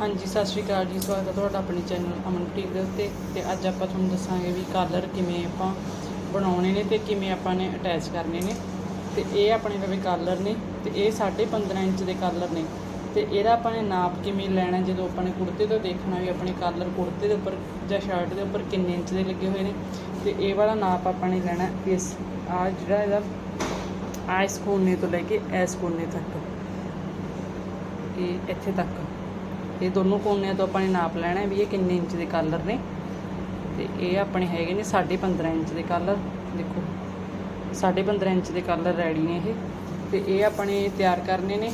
ਹਾਂਜੀ, ਸਤਿ ਸ਼੍ਰੀ ਅਕਾਲ ਜੀ, ਸਵਾਗਤ ਹੈ ਤੁਹਾਡਾ ਆਪਣੇ ਚੈਨਲ ਅਮਨ ਬੁਟੀਕ ਦੇ ਉੱਤੇ। ਤੇ ਅੱਜ ਆਪਾਂ ਤੁਹਾਨੂੰ ਦੱਸਾਂਗੇ ਵੀ ਕਾਲਰ ਕਿਵੇਂ ਆਪਾਂ ਬਣਾਉਣੇ ਨੇ ਤੇ ਕਿਵੇਂ ਆਪਾਂ ਨੇ ਅਟੈਚ ਕਰਨੇ ਨੇ। ਤੇ ਇਹ ਆਪਣੇ ਲਵੇ ਕਾਲਰ ਨੇ ਤੇ ਇਹ 15.5 ਇੰਚ ਦੇ ਕਾਲਰ ਨੇ। ਤੇ ਇਹਦਾ ਆਪਾਂ ਨੇ ਨਾਪ ਕਿਵੇਂ ਲੈਣਾ, ਜਦੋਂ ਆਪਾਂ ਨੇ ਕੁੜਤੇ ਤੋਂ ਦੇਖਣਾ ਵੀ ਆਪਣੇ ਕਾਲਰ ਕੁੜਤੇ ਦੇ ਉੱਪਰ ਜਾਂ ਸ਼ਰਟ ਦੇ ਉੱਪਰ ਕਿੰਨੇ ਇੰਚ ਦੇ ਲੱਗੇ ਹੋਏ ਨੇ। ਤੇ ਇਹ ਵਾਲਾ ਨਾਪ ਆਪਾਂ ਨੇ ਲੈਣਾ ਇਸ, ਆ ਜਿਹੜਾ ਇਹਦਾ, ਆ ਇਸ ਕੋਨੇ ਤੋਂ ਲੈ ਕੇ ਇਸ ਕੋਨੇ ਤੱਕ। ਇਹ ਇੱਥੇ ਤੱਕ। ਇਹ ਦੋਨੋਂ ਕੋਨਿਆਂ ਤੋਂ ਆਪਾਂ ਨੇ ਨਾਪ ਲੈਣਾ ਹੈ ਵੀ ਇਹ ਕਿੰਨੇ ਇੰਚ ਦੇ ਕਾਲਰ ਨੇ। ਤੇ ਇਹ ਆਪਣੇ ਹੈਗੇ ਨੇ 15.5 ਇੰਚ ਦੇ ਕਾਲਰ ਦੇਖੋ। 15.5 ਇੰਚ ਦੇ ਕਾਲਰ ਰੈਡੀ ਨੇ ਇਹ। ਤੇ ਇਹ ਆਪਣੇ ਤਿਆਰ ਕਰਨੇ ਨੇ।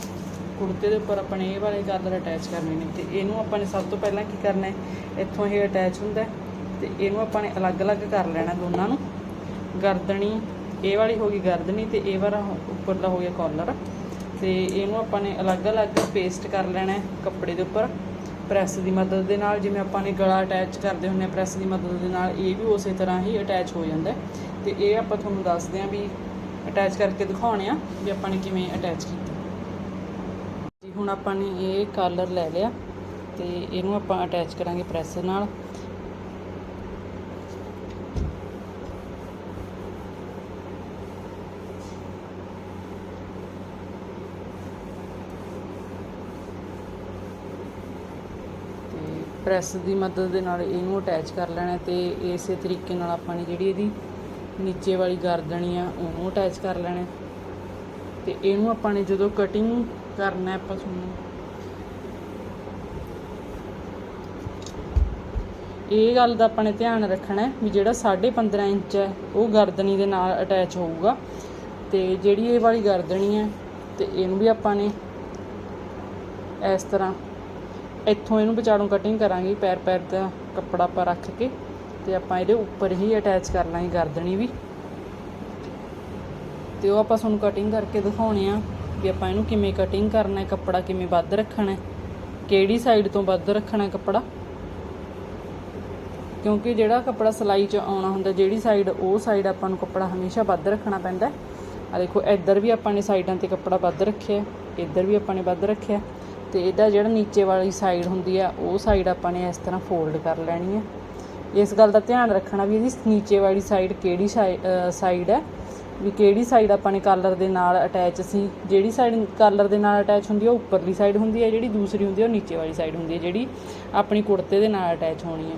ਕੁੜਤੇ ਦੇ ਉੱਪਰ ਆਪਣੇ ਇਹ ਵਾਲੇ ਕਾਲਰ ਅਟੈਚ ਕਰਨੇ ਨੇ। ਤੇ ਇਹਨੂੰ ਆਪਾਂ ਨੇ ਸਭ ਤੋਂ ਪਹਿਲਾਂ ਕੀ ਕਰਨਾ ਹੈ? ਇੱਥੋਂ ਇਹ ਅਟੈਚ ਹੁੰਦਾ ਹੈ। ਤੇ ਇਹਨੂੰ ਆਪਾਂ ਨੇ ਅਲੱਗ-ਅਲੱਗ ਕਰ ਲੈਣਾ ਦੋਨਾਂ ਨੂੰ। ਗਰਦਨੀ, ਇਹ ਵਾਲੀ ਹੋ ਗਈ ਗਰਦਨੀ ਤੇ ਇਹ ਵਾਲਾ ਉੱਪਰਲਾ ਹੋ ਗਿਆ ਕਾਲਰ ਤੇ ਇਹਨੂੰ ਆਪਾਂ ਨੇ ਅਲੱਗ-ਅਲੱਗ ਪੇਸਟ ਕਰ ਲੈਣਾ ਹੈ ਕੱਪੜੇ ਦੇ ਉੱਪਰ। ਪ੍ਰੈਸ ਦੀ ਮਦਦ ਦੇ ਨਾਲ ਜਿਵੇਂ ਆਪਾਂ ਨੇ ਗਲਾ ਅਟੈਚ ਕਰਦੇ ਹੁੰਦੇ ਆ ਪ੍ਰੈਸ ਦੀ ਮਦਦ ਦੇ ਨਾਲ ਇਹ ਵੀ ਉਸੇ ਤਰ੍ਹਾਂ ਹੀ ਅਟੈਚ ਹੋ ਜਾਂਦਾ ਹੈ। ਤੇ ਇਹ ਆਪਾਂ ਤੁਹਾਨੂੰ ਦੱਸਦੇ ਹਾਂ ਵੀ ਅਟੈਚ ਕਰਕੇ ਦਿਖਾਉਣੇ ਆ ਵੀ ਆਪਾਂ ਨੇ ਕਿਵੇਂ ਅਟੈਚ ਕੀਤਾ। ਜੀ, ਹੁਣ ਆਪਾਂ ਨੇ ਇਹ ਕਾਲਰ ਲੈ ਲਿਆ ਤੇ ਇਹਨੂੰ ਆਪਾਂ ਅਟੈਚ ਕਰਾਂਗੇ ਪ੍ਰੈਸ ਨਾਲ ਤੇ ਪ੍ਰੈਸ ਦੀ ਮਦਦ ਦੇ ਨਾਲ ਇਹਨੂੰ ਅਟੈਚ ਕਰ ਲੈਣਾ ਤੇ ਇਸੇ ਤਰੀਕੇ ਨਾਲ ਆਪਾਂ ਨੇ ਜਿਹੜੀ ਇਹਦੀ ਨੀਚੇ ਵਾਲੀ ਗਰਦਨੀ ਆ, ਉਹਨੂੰ ਅਟੈਚ ਕਰ ਲੈਣਾ। ਤੇ ਇਹਨੂੰ ਆਪਾਂ ਨੇ ਜਦੋਂ ਕਟਿੰਗ ਕਰਨਾ ਆਪਾਂ ਤੁਹਾਨੂੰ ਇਹ ਗੱਲ ਦਾ ਆਪਾਂ ਨੇ ਧਿਆਨ ਰੱਖਣਾ ਵੀ ਜਿਹੜਾ 15.5 ਇੰਚ ਹੈ, ਉਹ ਗਰਦਨੀ ਦੇ ਨਾਲ ਅਟੈਚ ਹੋਊਗਾ। ਤੇ ਜਿਹੜੀ ਇਹ ਵਾਲੀ ਗਰਦਨੀ ਹੈ, ਤੇ ਇਹਨੂੰ ਵੀ ਆਪਾਂ ਨੇ ਇਸ ਤਰ੍ਹਾਂ ਇੱਥੋਂ ਇਹਨੂੰ ਵਿਚਾਲੋਂ ਕਟਿੰਗ ਕਰਾਂਗੇ, ਪੈਰ ਪੈਰ ਦਾ ਕੱਪੜਾ ਆਪਾਂ ਰੱਖ ਕੇ ਤੇ ਆਪਾਂ ਇਹਦੇ ਉੱਪਰ ਹੀ ਅਟੈਚ ਕਰ ਲਾਂਗੇ ਗਰਦਨੀ ਵੀ। ਤੇ ਉਹ ਆਪਾਂ ਤੁਹਾਨੂੰ ਕਟਿੰਗ ਕਰਕੇ ਦਿਖਾਉਣੇ ਆ ਵੀ ਆਪਾਂ ਇਹਨੂੰ ਕਿਵੇਂ ਕਟਿੰਗ ਕਰਨਾ ਹੈ, ਕੱਪੜਾ ਕਿਵੇਂ ਵੱਧ ਰੱਖਣਾ ਹੈ, ਕਿਹੜੀ ਸਾਈਡ ਤੋਂ ਵੱਧ ਰੱਖਣਾ ਹੈ ਕੱਪੜਾ। ਕਿਉਂਕਿ ਜਿਹੜਾ ਕੱਪੜਾ ਸਲਾਈ 'ਚ ਆਉਣਾ ਹੁੰਦਾ, ਜਿਹੜੀ ਸਾਈਡ ਉਹ ਸਾਈਡ ਆਪਾਂ ਨੂੰ ਕੱਪੜਾ ਹਮੇਸ਼ਾ ਵੱਧ ਰੱਖਣਾ ਪੈਂਦਾ ਆ ਦੇਖੋ, ਇੱਧਰ ਵੀ ਆਪਾਂ ਨੇ ਸਾਈਡਾਂ ਤੇ ਕੱਪੜਾ ਵੱਧ ਰੱਖਿਆ ਇੱਧਰ ਵੀ ਆਪਾਂ ਨੇ ਵੱਧ ਰੱਖਿਆ ਤੇ ਇਹਦਾ ਜਿਹੜਾ ਨੀਚੇ ਵਾਲੀ ਸਾਈਡ ਹੁੰਦੀ ਆ, ਉਹ ਸਾਈਡ ਆਪਾਂ ਨੇ ਇਸ ਤਰ੍ਹਾਂ ਫੋਲਡ ਕਰ ਲੈਣੀ ਹੈ ਇਸ ਗੱਲ ਦਾ ਧਿਆਨ ਰੱਖਣਾ ਵੀ ਇਹਦੀ ਨੀਚੇ ਵਾਲੀ ਸਾਈਡ ਕਿਹੜੀ ਸਾਈਡ ਹੈ ਵੀ ਕਿਹੜੀ ਸਾਈਡ ਆਪਾਂ ਨੇ ਕਾਲਰ ਦੇ ਨਾਲ ਅਟੈਚ ਸੀ? ਜਿਹੜੀ ਸਾਈਡ ਕਾਲਰ ਦੇ ਨਾਲ ਅਟੈਚ ਹੁੰਦੀ ਹੈ ਉਹ ਉੱਪਰਲੀ ਸਾਈਡ ਹੁੰਦੀ ਹੈ ਜਿਹੜੀ ਦੂਸਰੀ ਹੁੰਦੀ ਹੈ ਉਹ ਨੀਚੇ ਵਾਲੀ ਸਾਈਡ ਹੁੰਦੀ ਹੈ ਜਿਹੜੀ ਆਪਣੀ ਕੁੜਤੇ ਦੇ ਨਾਲ ਅਟੈਚ ਹੋਣੀ ਹੈ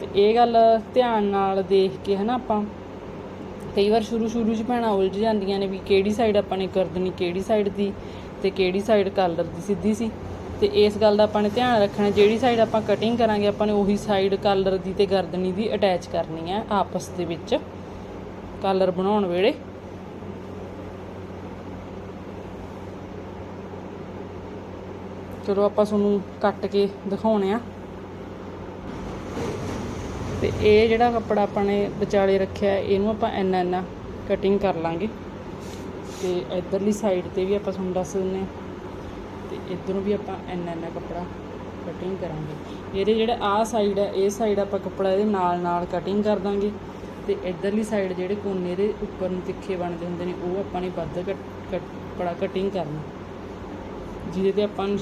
ਤੇ ਇਹ ਗੱਲ ਧਿਆਨ ਨਾਲ ਦੇਖ ਕੇ ਹਨਾ ਆਪਾਂ। ਕਈ ਵਾਰ ਸ਼ੁਰੂ ਸ਼ੁਰੂ 'ਚ ਭੈਣਾਂ ਉਲਝ ਜਾਂਦੀਆਂ ਨੇ ਵੀ ਕਿਹੜੀ ਸਾਈਡ ਆਪਾਂ ਨੇ ਗਰਦਨੀ ਕਿਹੜੀ ਸਾਈਡ ਦੀ। ਤੇ ਕਿਹੜੀ ਸਾਈਡ ਕਾਲਰ ਦੀ ਸਿੱਧੀ ਸੀ। ਤੇ ਇਸ ਗੱਲ ਦਾ ਆਪਾਂ ਨੇ ਧਿਆਨ ਰੱਖਣਾ, ਜਿਹੜੀ ਸਾਈਡ ਆਪਾਂ ਕਟਿੰਗ ਕਰਾਂਗੇ, ਆਪਾਂ ਨੇ ਉਹੀ ਸਾਈਡ ਕਾਲਰ ਦੀ ਤੇ ਗਰਦਨੀ ਦੀ ਅਟੈਚ ਕਰਨੀ ਹੈ ਆਪਸ ਦੇ ਵਿੱਚ। ਕਾਲਰ ਬਣਾਉਣ ਵੇਲੇ। ਚਲੋ ਆਪਾਂ ਤੁਹਾਨੂੰ ਕੱਟ ਕੇ ਦਿਖਾਉਣੇ ਆ। ਤੇ ਇਹ ਜਿਹੜਾ ਕੱਪੜਾ ਆਪਾਂ ਨੇ ਵਿਚਾਲੇ ਰੱਖਿਆ, ਇਹਨੂੰ ਆਪਾਂ ਇੰਨਾ ਇੰਨਾ ਕਟਿੰਗ ਕਰ ਲਾਂਗੇ। ਤੇ ਇਧਰਲੀ ਸਾਈਡ ਤੇ ਵੀ ਆਪਾਂ ਤੁਹਾਨੂੰ ਦੱਸ ਦਿੰਨੇ ਤੇ ਇਧਰੋਂ ਵੀ ਆਪਾਂ ਇੰਨਾ ਇੰਨਾ ਕੱਪੜਾ ਕਟਿੰਗ ਕਰਾਂਗੇ। ਇਹਦੇ ਜਿਹੜਾ ਆਹ ਸਾਈਡ ਹੈ ਇਹ ਸਾਈਡ ਆਪਾਂ ਕੱਪੜਾ ਇਹਦੇ ਨਾਲ ਨਾਲ ਕਟਿੰਗ ਕਰ ਦਾਂਗੇ। ਤੇ ਇਧਰਲੀ ਸਾਈਡ ਜਿਹੜੇ ਕੋਨੇ ਦੇ ਉੱਪਰ ਨੂੰ ਤਿੱਖੇ ਬਣਦੇ ਹੁੰਦੇ ਨੇ, ਉਹ ਆਪਾਂ ਨੇ ਵੱਧ ਕੱਪੜਾ ਕਟਿੰਗ ਕਰਨਾ। ਜਿਹਦੇ ਤੇ ਆਪਾਂ ਨੂੰ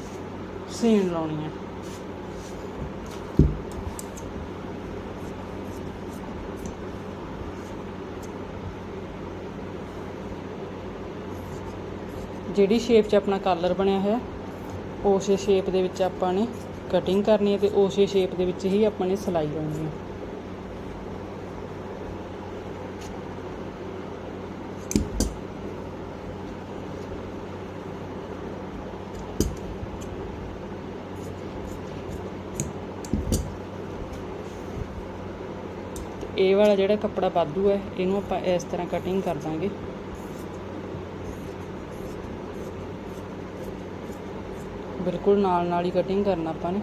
ਸੀਨ ਲਾਉਣੀ ਹੈ ਜਿਹੜੀ ਸ਼ੇਪ 'ਚ ਆਪਣਾ ਕਾਲਰ ਬਣਿਆ ਹੋਇਆ, ਉਸੇ ਸ਼ੇਪ ਦੇ ਵਿੱਚ ਆਪਾਂ ਨੇ ਕਟਿੰਗ ਕਰਨੀ ਹੈ ਤੇ ਉਸੇ ਸ਼ੇਪ ਦੇ ਵਿੱਚ ਹੀ ਆਪਾਂ ਨੇ ਸਿਲਾਈ ਲਾਉਣੀ ਹੈ। ਇਹ ਵਾਲਾ ਜਿਹੜਾ ਕੱਪੜਾ ਵਾਧੂ ਹੈ, ਇਹਨੂੰ ਆਪਾਂ ਇਸ ਤਰ੍ਹਾਂ ਕਟਿੰਗ ਕਰ ਦਾਂਗੇ। ਬਿਲਕੁਲ ਨਾਲ ਨਾਲ ਹੀ ਕਟਿੰਗ ਕਰਨਾ ਆਪਾਂ ਨੇ।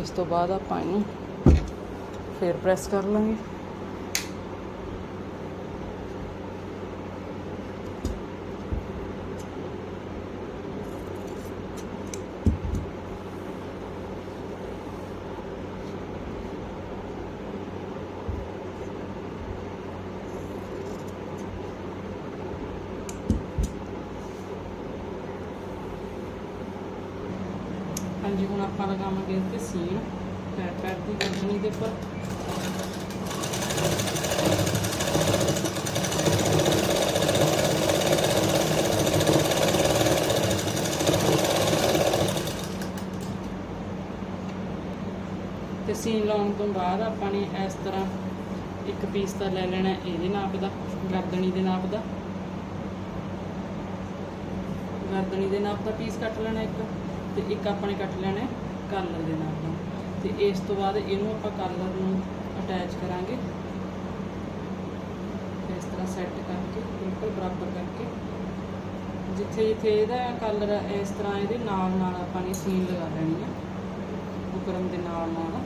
ਇਸ ਤੋਂ ਬਾਅਦ ਆਪਾਂ ਇਹਨੂੰ ਫੇਰ ਪ੍ਰੈਸ ਕਰ ਲਾਂਗੇ। ਆਪਾਂ ਲਗਾਵਾਂਗੇ ਤੇ ਸੀਨ ਪੈਰ ਪੈਰ ਦੀ ਗਰਦਨੀ ਦੇ ਉੱਪਰ। ਤੇ ਸੀਨ ਲਾਉਣ ਤੋਂ ਬਾਅਦ ਆਪਾਂ ਨੇ ਇਸ ਤਰ੍ਹਾਂ ਇੱਕ ਪੀਸ ਦਾ ਲੈ ਲੈਣਾ ਇਹਦੇ ਨਾਪ ਦਾ, ਗਰਦਨੀ ਦੇ ਨਾਪ ਦਾ। ਗਰਦਨੀ ਦੇ ਨਾਪ ਦਾ ਪੀਸ ਕੱਟ ਲੈਣਾ ਇੱਕ। ਤੇ ਇੱਕ ਆਪਾਂ ਨੇ ਕੱਟ ਲੈਣਾ ਕਾਲਰ ਦੇ ਨਾਲ ਦਾ। ਤੇ ਇਸ ਤੋਂ ਬਾਅਦ ਇਹਨੂੰ ਆਪਾਂ ਕਾਲਰ ਨੂੰ ਅਟੈਚ ਕਰਾਂਗੇ। ਇਸ ਤਰ੍ਹਾਂ ਸੈੱਟ ਕਰਕੇ, ਬਿਲਕੁਲ ਬਰਾਬਰ ਕਰਕੇ। ਜਿੱਥੇ ਜਿੱਥੇ ਇਹਦਾ ਕਲਰ ਇਸ ਤਰ੍ਹਾਂ ਇਹਦੇ ਨਾਲ ਨਾਲ ਆਪਾਂ ਨੇ ਸੀਨ ਲਗਾ ਲੈਣੀ ਆ। ਬੁਕਰਮ ਦੇ ਨਾਲ ਨਾਲ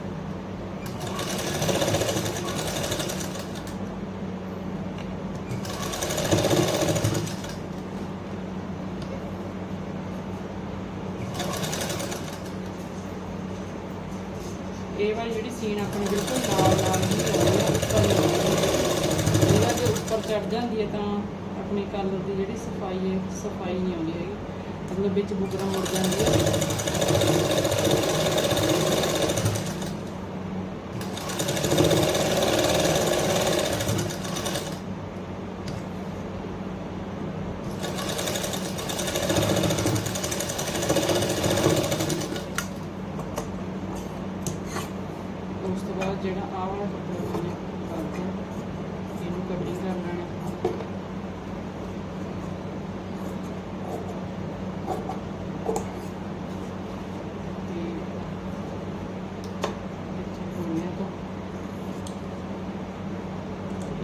ਇਹ ਵਾਲੀ ਜਿਹੜੀ ਸੀਨ ਆਪਣੀ ਬਿਲਕੁਲ ਨਾਲ ਨਾਲ ਹੀ ਆਉਂਦੀ ਹੈ ਉੱਪਰ ਨਹੀਂ ਆਉਂਦੀ ਇਹਦਾ ਜੇ ਉੱਪਰ ਚੜ ਜਾਂਦੀ ਹੈ ਤਾਂ ਆਪਣੇ ਕਲਰ ਦੀ ਜਿਹੜੀ ਸਫ਼ਾਈ ਹੈ, ਸਫ਼ਾਈ ਨਹੀਂ ਆਉਂਦੀ ਹੈਗੀ। ਮਤਲਬ ਵਿੱਚ ਬੁਕਰਮ ਮੁੜ ਜਾਂਦੀ ਹੈ ਉਸ ਤੋਂ ਬਾਅਦ ਜਿਹੜਾ ਆਹ ਵਾਲਾ ਕੱਪੜਾ ਉਹਨੇ ਕਰਦੇ ਇਹਨੂੰ ਕਟਿੰਗ ਕਰ ਲੈਣਾ ਤੇ ਇੱਥੇ ਬੁਣਿਆ ਤੋਂ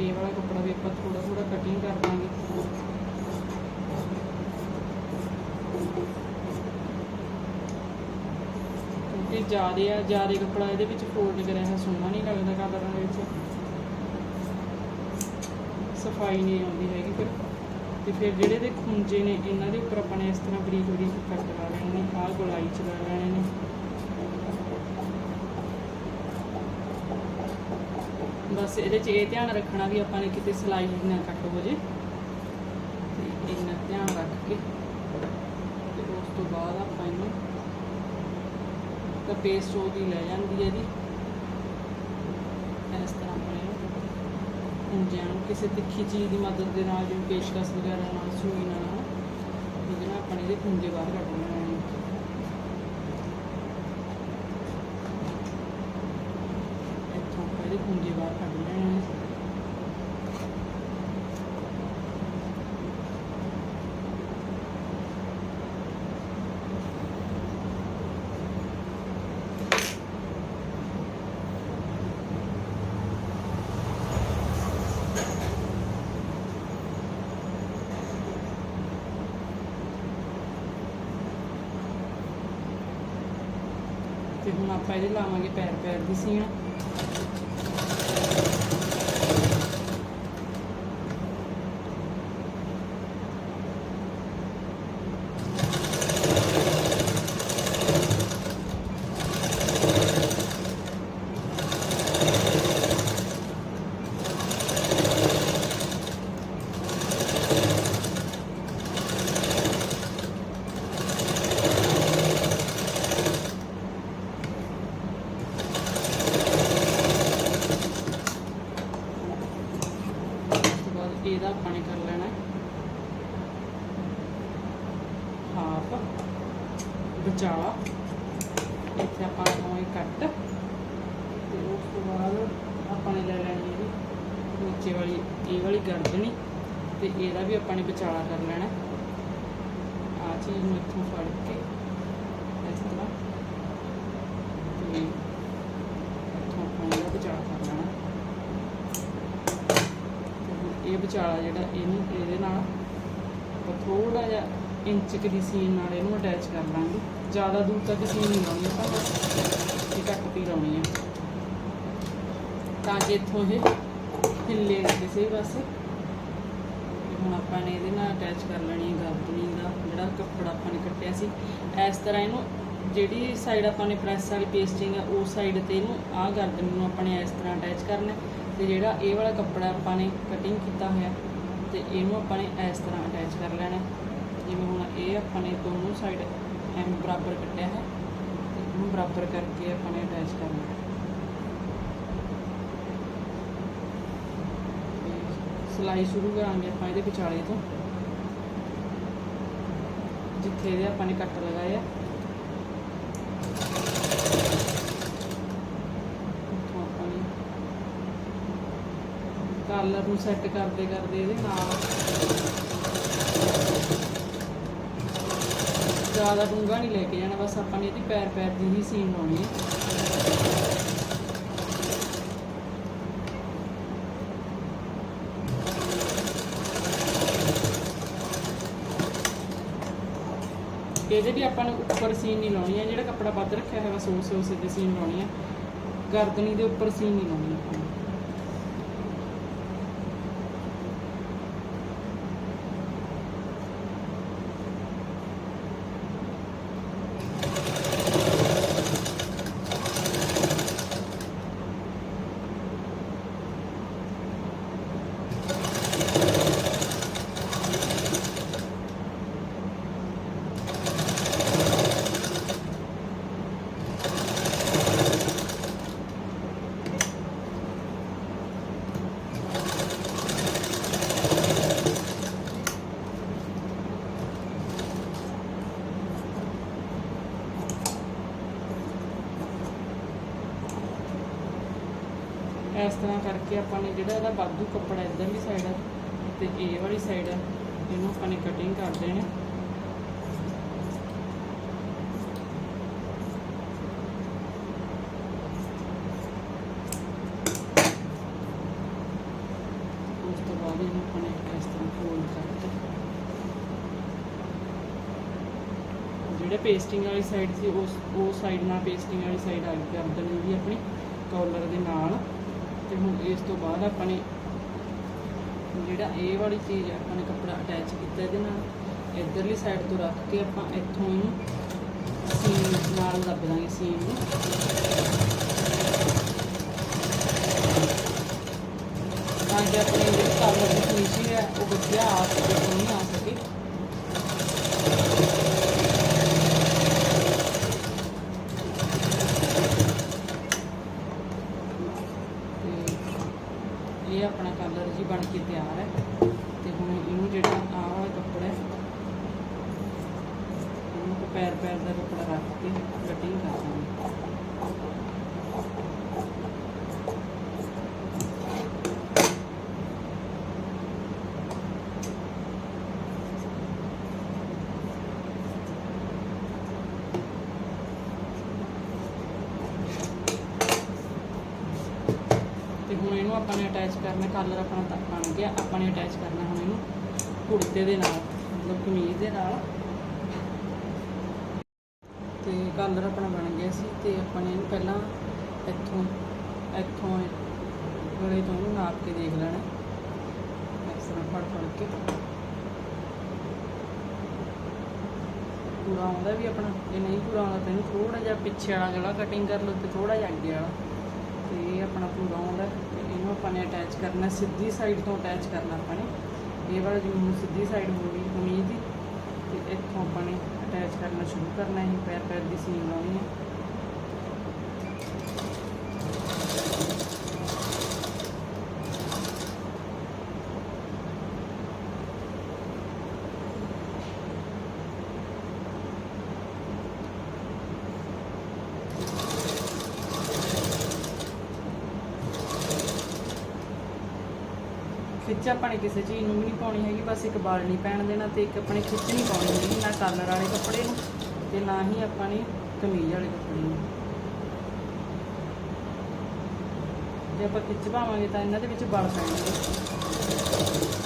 ਇਹ ਵਾਲਾ ਕੱਪੜਾ ਵੀ ਆਪਾਂ ਥੋੜਾ ਥੋੜਾ ਕਟਿੰਗ ਕਰ ਦਾਂਗੇ। ਕਿਉਂਕਿ ਜ਼ਿਆਦੇ ਆ, ਜ਼ਿਆਦੇ ਕੱਪੜਾ ਇਹਦੇ ਵਿੱਚ ਫੋਲਡ ਕਰਿਆ ਹੈ ਸੋਹਣਾ ਨਹੀਂ ਲੱਗਦਾ ਕਲਰਾਂ ਦੇ ਵਿੱਚ। ਸਫ਼ਾਈ ਨਹੀਂ ਆਉਂਦੀ ਹੈਗੀ ਫਿਰ। ਤੇ ਫਿਰ ਜਿਹੜੇ ਦੇ ਖੁੰਝੇ ਨੇ, ਇਹਨਾਂ ਦੇ ਉੱਪਰ ਆਪਾਂ ਨੇ ਇਸ ਤਰ੍ਹਾਂ ਬਰੀਕ ਬਰੀਕ ਕੱਟ ਲਾ ਲੈਣੇ ਨੇ, ਆਹ ਗੋਲਾਈ ਚ ਲਾ ਲੈਣੇ ਨੇ। ਬਸ ਇਹਦੇ ਚ ਇਹ ਧਿਆਨ ਰੱਖਣਾ ਵੀ ਆਪਾਂ ਨੇ ਕਿਤੇ ਸਲਾਈ ਨਾ ਕੱਟ ਹੋ ਜੇ। ਤੇ ਇਹਨਾਂ ਧਿਆਨ ਰੱਖ ਕੇ ਤੇ ਉਸ ਤੋਂ ਬਾਅਦ ਆਪਾਂ ਇਹਨੂੰ ਤਾਂ ਪੇਸਟ ਉਹਦੀ ਲੈ ਜਾਂਦੀ ਹੈ ਜੀ ਇਸ ਤਰ੍ਹਾਂ ਆਪਣੇ ਹੁੰਜਿਆਂ ਨੂੰ ਕਿਸੇ ਤਿੱਖੀ ਚੀਜ਼ ਦੀ ਮਦਦ ਦੇ ਨਾਲ ਜਿਵੇਂ ਪੇਸ਼ਕਸ ਵਗੈਰਾ ਨਾਲ ਸੂਈ ਨਾਲ ਇਹਦੇ ਨਾਲ ਆਪਾਂ ਇਹਦੇ ਖੁੰਝੇ ਬਾਹਰ ਕੱਢ ਲੈਣੇ ਨੇ ਇੱਥੋਂ ਆਪਾਂ ਇਹਦੇ ਖੁੰਝੇ ਬਾਹਰ ਕੱਢ ਲੈਣੇ ਨੇ ਤੇ ਹੁਣ ਆਪਾਂ ਇਹਦੇ ਲਾਵਾਂਗੇ ਪੈਰ ਪੈਰ ਦੀ ਸੀਣ ਉਸ ਤੋਂ ਬਾਅਦ ਇਹਦਾ ਆਪਾਂ ਨੇ ਕਰ ਲੈਣਾ ਹਾਫ ਵਿਚਾਲਾ ਇੱਥੇ ਆਪਾਂ ਲਗਾਵਾਂਗੇ ਕੱਟ। ਤੇ ਉਸ ਤੋਂ ਬਾਅਦ ਆਪਾਂ ਨੇ ਲੈ ਲੈਣੀ ਇਹਦੀ ਨੀਚੇ ਵਾਲੀ, ਇਹ ਵਾਲੀ ਗਰਦਨੀ ਤੇ ਇਹਦਾ ਵੀ ਆਪਾਂ ਨੇ ਵਿਚਾਲਾ ਕਰ ਲੈਣਾ। ਆ ਚੀਜ਼ ਨੂੰ ਇੱਥੋਂ ਫੜ ਕੇ, ਇਸ ਤਰ੍ਹਾਂ। ਤੇ ਇੱਥੋਂ ਆਪਾਂ ਇਹਦਾ ਵਿਚਾਲਾ ਕਰ ਲੈਣਾ। ਇਹ ਵਿਚਾਲਾ ਜਿਹੜਾ ਇਹਨੂੰ, ਇਹਦੇ ਨਾਲ ਆਪਾਂ ਥੋੜਾ ਜਿਹਾ ਇੰਚ ਕੁ ਦੀ ਸੀਨ ਨਾਲ ਇਹਨੂੰ ਅਟੈਚ ਕਰ ਲਾਂਗੇ। ਜ਼ਿਆਦਾ ਦੂਰ ਤੱਕ ਸੀਨ ਨਹੀਂ ਲਾਉਣੀ ਆਪਾਂ। ਬਸ ਇਹ ਕੱਟ ਪੀ ਲਾਉਣੀ ਹੈ ਤਾਂ ਕਿ ਇੱਥੋਂ ਇਹ ਹਿੱਲੇ ਨਾ ਕਿਸੇ ਪਾਸੇ। ਤੇ ਹੁਣ ਆਪਾਂ ਨੇ ਇਹਦੇ ਨਾਲ ਅਟੈਚ ਕਰ ਲੈਣੀ ਹੈ ਗਰਦਨੀ ਦਾ, ਜਿਹੜਾ ਕੱਪੜਾ ਆਪਾਂ ਨੇ ਕੱਟਿਆ ਸੀ। ਇਸ ਤਰ੍ਹਾਂ ਇਹਨੂੰ ਜਿਹੜੀ ਸਾਈਡ ਆਪਾਂ ਨੇ ਪ੍ਰੈਸ ਵਾਲੀ ਪੇਸਟਿੰਗ ਹੈ ਉਸ ਸਾਈਡ ਤੇ ਇਹਨੂੰ ਆਹ ਗਰਦਨ ਨੂੰ ਆਪਾਂ ਨੇ ਇਸ ਤਰ੍ਹਾਂ ਅਟੈਚ ਕਰਨਾ ਹੈ। ਤੇ ਜਿਹੜਾ ਇਹ ਵਾਲਾ ਕੱਪੜਾ ਆਪਾਂ ਨੇ ਕਟਿੰਗ ਕੀਤਾ ਹੋਇਆ, ਤੇ ਇਹਨੂੰ ਆਪਾਂ ਨੇ ਇਸ ਤਰ੍ਹਾਂ ਅਟੈਚ ਕਰ ਲੈਣਾ ਜਿਵੇਂ ਇਹ ਆਪਾਂ ਨੇ ਦੋਨੋਂ ਸਾਈਡ ਐਮ ਬਰਾਬਰ ਕੱਟਿਆ ਹੈ ਇਹਨੂੰ ਬਰਾਬਰ ਕਰਕੇ ਆਪਾਂ ਨੇ ਅਟੈਚ ਕਰਨਾ ਹੈ। ਤੇ ਸਿਲਾਈ ਸ਼ੁਰੂ ਕਰਾਂਗੇ ਆਪਾਂ ਇਹਦੇ ਵਿਚਾਲੇ ਤੋਂ। ਜਿੱਥੇ ਇਹਦੇ ਆਪਾਂ ਨੇ ਕੱਟ ਲਗਾਏ ਆ। ਉੱਥੋਂ ਆਪਾਂ ਨੇ ਕਲਰ ਨੂੰ ਸੈੱਟ ਕਰਦੇ ਕਰਦੇ ਇਹਦੇ ਨਾਲ ਜ਼ਿਆਦਾ ਡੂੰਘਾ ਨਹੀਂ ਲੈ ਕੇ ਜਾਣਾ, ਬਸ ਆਪਾਂ ਨੇ ਇਹਦੀ ਪੈਰ ਪੈਰ ਦੀ ਹੀ ਸੀਨ ਲਾਉਣੀ ਹੈ। ਇਹਦੇ ਵੀ ਆਪਾਂ ਨੂੰ ਉੱਪਰ ਸੀਨ ਨਹੀਂ ਲਾਉਣੀ ਹੈ, ਜਿਹੜਾ ਕੱਪੜਾ ਵੱਧ ਰੱਖਿਆ ਹੈਗਾ ਸੋ ਸੋ ਉਸੇ ਤੇ ਸੀਨ ਲਾਉਣੀ ਹੈ। ਗਰਦਨੀ ਦੇ ਉੱਪਰ ਸੀਨ ਨਹੀਂ ਲਾਉਣੀ ਆਪਾਂ ਇਸ ਤਰ੍ਹਾਂ ਕਰਕੇ ਆਪਾਂ ਨੇ ਜਿਹੜਾ ਇਹਦਾ ਵਾਧੂ ਕੱਪੜਾ ਇੱਧਰਲੀ ਸਾਈਡ ਹੈ ਤੇ ਇਹ ਵਾਲੀ ਸਾਈਡ ਹੈ ਇਹਨੂੰ ਆਪਾਂ ਨੇ ਕਟਿੰਗ ਕਰ ਦੇਣੀ। ਉਸ ਤੋਂ ਬਾਅਦ ਇਹਨੂੰ ਆਪਾਂ ਨੇ ਇਸ ਤਰ੍ਹਾਂ ਫੋਲਡ ਕਰਕੇ ਜਿਹੜੇ ਪੇਸਟਿੰਗ ਵਾਲੀ ਸਾਈਡ ਸੀ, ਉਸ, ਉਹ ਸਾਈਡ ਨਾਲ ਪੇਸਟਿੰਗ ਵਾਲੀ ਸਾਈਡ ਆ ਗਈ ਗਰਦਨ ਜੀ ਆਪਣੀ ਕਾਲਰ ਦੇ ਨਾਲ। ਤੇ ਹੁਣ ਇਸ ਤੋਂ ਬਾਅਦ ਆਪਾਂ ਨੇ ਜਿਹੜਾ ਇਹ ਵਾਲੀ ਚੀਜ਼ ਆ, ਆਪਾਂ ਨੇ ਕੱਪੜਾ ਅਟੈਚ ਕੀਤਾ ਇਹਦੇ ਨਾਲ। ਇਧਰਲੀ ਸਾਈਡ ਤੋਂ ਰੱਖ ਕੇ ਆਪਾਂ ਇੱਥੋਂ ਇਹਨੂੰ ਸੀਨ ਨਾਲ ਦੱਬ ਦਾਂਗੇ ਸੀਨ ਨੂੰ। ਤਾਂ ਕਿ ਆਪਣੀ ਜਿਹੜੀ ਕਾਲਰ ਦੀ ਫਿਨਿਸ਼ਿੰਗ ਹੈ ਉਹ ਵਧੀਆ ਆ ਸਕੇ ਸੋਹਣੀ ਆ ਸਕੇ ਤੇ ਇਹ ਆਪਣਾ ਕਲਰ ਜੀ ਬਣ ਕੇ ਤਿਆਰ ਹੈ ਤੇ ਹੁਣ ਇਹਨੂੰ ਜਿਹੜਾ ਆਹ ਵਾਲਾ ਕੱਪੜਾ ਹੈ ਇਹਨੂੰ ਆਪਾਂ ਪੈਰ ਪੈਰ ਦਾ ਕੱਪੜਾ ਰੱਖ ਕੇ ਕਟਿੰਗ ਕਰ ਦਾਂਗੇ ਤੇ ਹੁਣ ਇਹਨੂੰ ਆਪਾਂ ਨੇ ਅਟੈਚ ਕਰਨਾ ਕਲਰ ਆਪਣਾ ਤਾਂ ਬਣ ਗਿਆ, ਆਪਾਂ ਨੇ ਅਟੈਚ ਕਰਨਾ ਹੁਣ ਇਹਨੂੰ ਕੁੜਤੇ ਦੇ ਨਾਲ, ਮਤਲਬ ਕਮੀਜ਼ ਦੇ ਨਾਲ। ਤੇ ਕਲਰ ਆਪਣਾ ਬਣ ਗਿਆ ਸੀ ਤੇ ਆਪਾਂ ਨੇ ਇਹਨੂੰ ਪਹਿਲਾਂ ਇੱਥੋਂ ਇੱਥੋਂ ਗਲੇ ਤੋਂ ਇਹਨੂੰ ਨਾਪ ਕੇ ਦੇਖ ਲੈਣਾ। ਇਸ ਤਰ੍ਹਾਂ ਫੜ ਫੜ ਕੇ। ਪੂਰਾ ਆਉਂਦਾ ਵੀ ਆਪਣਾ, ਜੇ ਨਹੀਂ ਪੂਰਾ ਆਉਂਦਾ ਤਾਂ ਇਹਨੂੰ ਥੋੜਾ ਜਿਹਾ ਪਿੱਛੇ ਵਾਲਾ ਜਿਹੜਾ ਕਟਿੰਗ ਕਰ ਲਓ ਤੇ ਥੋੜਾ ਜਿਹਾ ਅੱਗੇ ਵਾਲਾ। ਤੇ ਇਹ ਆਪਣਾ ਪੂਰਾ ਆਉਂਦਾ। ਆਪਾਂ ਨੇ ਅਟੈਚ ਕਰਨਾ, ਸਿੱਧੀ ਸਾਈਡ ਤੋਂ ਅਟੈਚ ਕਰਨਾ ਆਪਾਂ ਨੇ। ਇਹ ਵਾਲਾ ਜਿਵੇਂ ਸਿੱਧੀ ਸਾਈਡ ਹੋ ਗਈ ਕਮੀਜ਼ ਦੀ ਤੇ ਇੱਥੋਂ ਆਪਾਂ ਨੇ ਅਟੈਚ ਕਰਨਾ ਸ਼ੁਰੂ ਕਰਨਾ ਹੈ ਪੈਰ ਪੈਰ ਦੀ ਸੀਨ ਲਾਉਣੀ ਹੈ। ਖਿੱਚ ਆਪਾਂ ਨੇ ਕਿਸੇ ਚੀਜ਼ ਨੂੰ ਵੀ ਨਹੀਂ ਪਾਉਣੀ ਹੈਗੀ, ਬਸ ਇੱਕ ਬਾਲ ਨਹੀਂ ਪੈਣ ਦੇਣਾ ਤੇ ਇੱਕ ਆਪਣੇ ਖਿੱਚ ਨਹੀਂ ਪਾਉਣੀ ਹੈਗੀ, ਨਾ ਕਾਲਰ ਵਾਲੇ ਕੱਪੜੇ ਨੂੰ ਤੇ ਨਾ ਹੀ ਆਪਾਂ ਨੇ ਕਮੀਜ਼ ਵਾਲੇ ਕੱਪੜੇ ਨੂੰ। ਜੇ ਆਪਾਂ ਖਿੱਚ ਪਾਵਾਂਗੇ ਤਾਂ ਇਹਨਾਂ ਦੇ ਵਿੱਚ ਬਲ ਪੈਣਗੇ।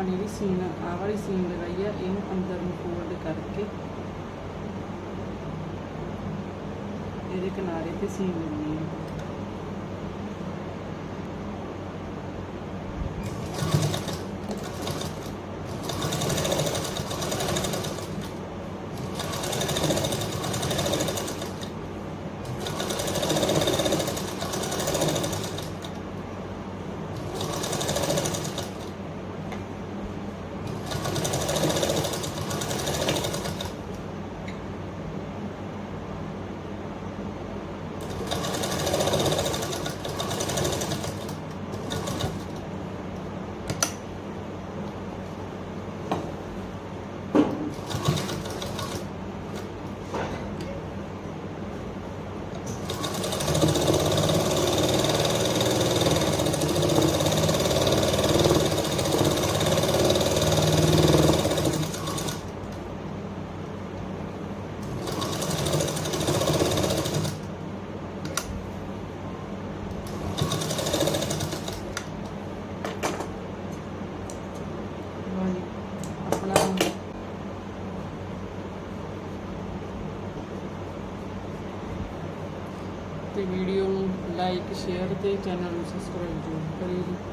ਆਪਾਂ ਨੇ ਇਹਦੀ ਸੀਨ ਆਹ ਵਾਲੀ ਸੀਨ ਲਗਾਈ ਆ, ਇਹਨੂੰ ਅੰਦਰ ਨੂੰ ਫੋਲਡ ਕਰਕੇ ਇਹਦੇ ਕਿਨਾਰੇ ਤੇ ਸੀਨ ਲਾਉਣੀ ਹੈ ਲਓ ਜੀ, ਆਪਣਾ ਤੇ ਵੀਡੀਓ ਨੂੰ ਲਾਈਕ ਸ਼ੇਅਰ ਤੇ ਚੈਨਲ ਨੂੰ ਸਬਸਕ੍ਰਾਈਬ ਜ਼ਰੂਰ ਕਰਿਓ ਜੀ।